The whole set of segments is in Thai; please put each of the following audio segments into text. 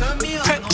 turn me on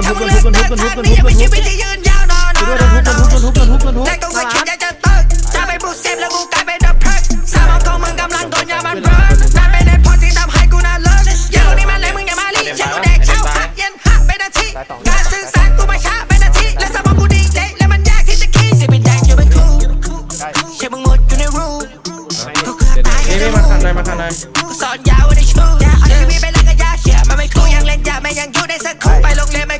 ร์แรงถ้ามึงเลือกเดินทางนี้ยังไม่ชีวิตที่ยืนยาวนอนนอนนอนนอนแต่กูก็คิดอยากจะตึกจะไปบูเซฟแล้วกูกลายเป็นดับเพิร์กสามองของมึงกำลังโดนยามันเบิร์นนั่นเป็นเหตุผลที่ทำให้กูน่าเลิศอย่ารู้นี่มันเลยมึงอย่ามาลีเชื่อกูแดกเช้าหักเย็นหักเป็นนาทีการสื่อสารกูมาช้าเป็นนาทีและสมองกูดีเจและมันยากที่จะคิดสิเป็นแดงอยู่เป็นคูเชื่อมึงหมดอยู่ในรูกูเคยตายกันในรูกูสอนยาวในชูเอาชีวิตไปแล้วก็ยาเชื่อมันไม่คูยังเล่นยาไม่ยังอยู่ในสักคูไปโรงเรียนไม่ค่อยเรียนก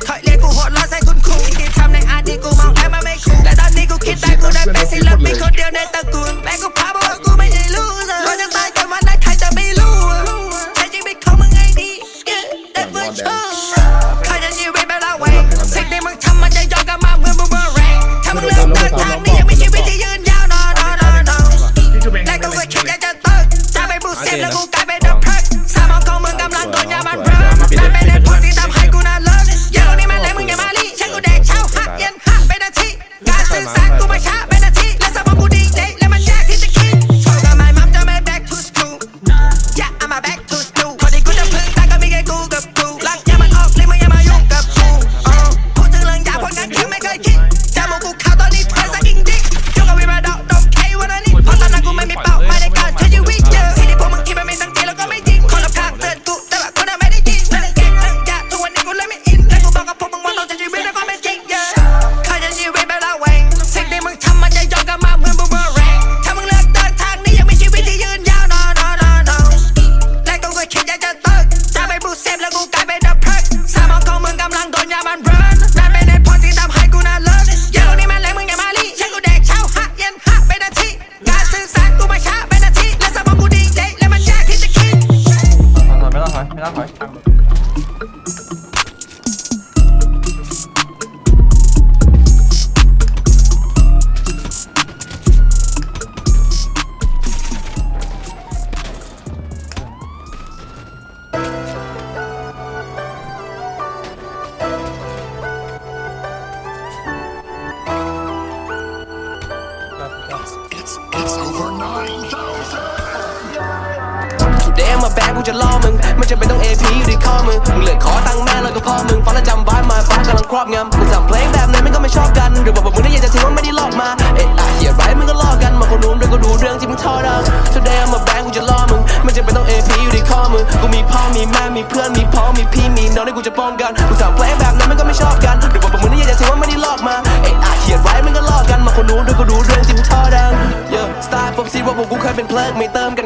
ูโหด เดมาแบกกูจะล่อมึงไม่จำเป็นต้อง AP อยู่ที่ข้อมึงมึงเลือขอตังค์แม่แล้วก็พ่อมึงฟังแล้วจำบ้านมาฟ้ากำลังครอบงำมึงสั่งเพลงแบบไหนมันก็ไม่ชอบกัน หรือบอกว่ามึงได้อยากจะถือว่าไม่ได้ลอกมา เอ๊ะอะเหี้ยไรมึงก็ลอกกันมาคนนู้นด้วยก็ดูเรื่องที่มึงทอดัง Today มาแบกกูจะล่อมึงไม่จำเป็นต้อง AP อยู่ที่ข้อมึงกูมีพ่อมีแม่มีเพื่อนมีพ้องมีพี่มีน้องที่กูจะป้องกัน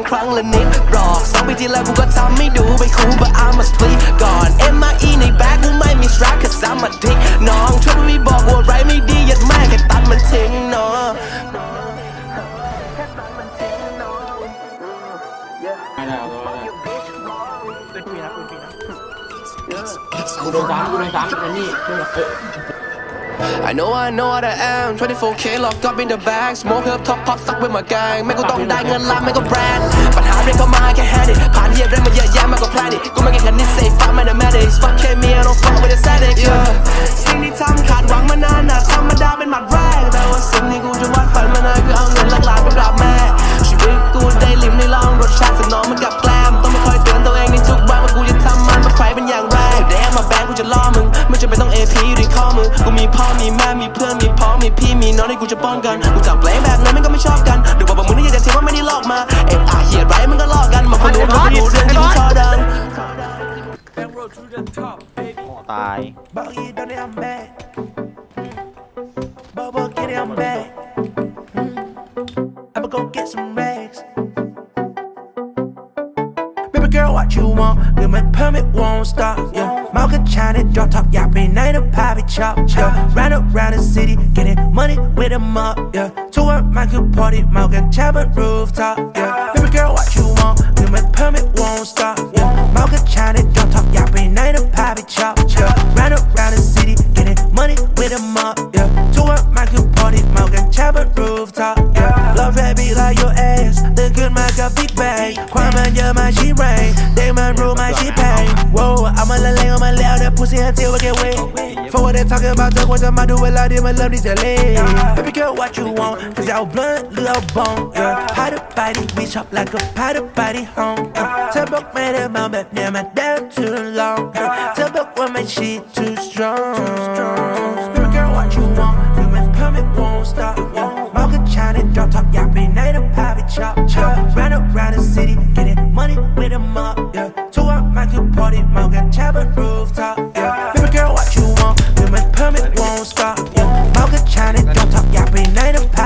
ครั้งละนิดหรอกสองปีที่แล้วกูก็ทำไม่ดูไม่คูล but I'm a split ก่อน MIE ในแบ็คกูไม่มี strap cause I'm a dick น้องช่วยไม่บอกว่าไรไม่ดียัดแม่แค่ตัดมันทิ้งเนาะกูโดนซ้ำกูโดนซ้ำไอ้นี่เอ้ย I know I know what I am 24k locked up in the bag smoke up top pop stuck with my gang ไม่กูต้องได้เงินล้านไม่ก็แบรนด์ปัญหาเรียกเข้ามาแค่ hand it ผ่านเยียบได้มาเยอะแยะมากกว่า plan it กูไม่แค่แค่นิสัย fuck mathematics fuck แค่เมีย don't fuck with the static yeah สิ่งที่ทำขาดหวังมานานน่ะธรรมดาเป็นหมัดแรกแต่ว่าสิ่งที่กูจะวาดฝันมานานคือเอาเงินหลักล้านไปกราบแม่ชีวิตกูได้ลิ้มได้ลองรสชาติสนองมันกับแกล มีแม่มีเพื่อนมีพ้องมีพี่มีน้องที่กูจะป้องกันกูจับเพลงแบบนั้นมันก็ไม่ชอบกันเดี๋ยวบอกว่ามึงนี่อยากจะถือว่าไม่ได้หลอกมาเอ็อะเหี้ยไรมันก็หลอกกันมาคนรู้รู้รู้เรื่องที่มึงชอบดังตาย Buggy, done it, I'm back. Bubba, get it, I'm back. Mm. I'ma go get some rags. Baby girl, what you want? With my permit won't stop, yeah. Malcolm China, drop top, yeah. Been night a poppy chop, yeah. Round around the city, getting money with them up, yeah. To work, my good party, Malcolm Chapman rooftop, yeah. Baby girl, what you want? want หรือมันเพิ่ม it won't stop yeah เมากับชาในดอกท็อปอยากไปไหนนะพาไปช็อป yeah round around the city getting money with them up yeah ทัวร์มาคือ party เมากันแช่บน rooftop yeah love that beat like your ass ตื่นขึ้นมากับ big bang ความมันเยอะมาชี rain เด็ก pussy until we get wet for what they talking about เธอควรจะมาดูเวลาที่มันเริ่มที่จะเล่ baby girl what you want ค cause เอา blunt หรือเอา bone yeah พาเธอไปดิ we chop like a พาเธอไปดิ home yeah เธอบอกไม่ได้เมาแบบเนี้ยมา down too long yeah เธอบอกว่าไม่ she too strong baby girl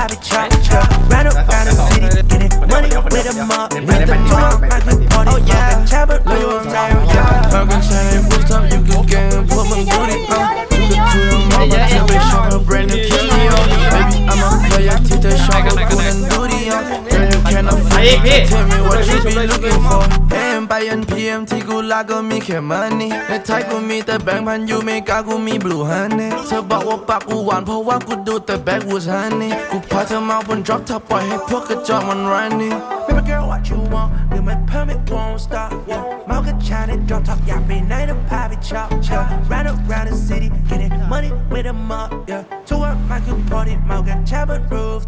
ไหนนะพาไปช็อป yeah round around the city getting money with them up yeah ทัว เอ็มไปยัน PM ที่กูลาก็มีแค่ money ในไทยกูมีแต่แบงค์พันยูเมกากูมี blue honey เธอบอกว่าปากกูหวานเพราะว่ากูดูแต่ backwoods honey กูพาเธอมาบน drop top ปล่อยให้พวกกระจอกมัน running baby girl what you want หรือมัน permit won't stop yeah เมากับชาใน drop top อยากไปไหนนะพาไปช็อป yeah round around the city getting money with them up yeah ทัวร์มาคือ party เมากันแช่บน roof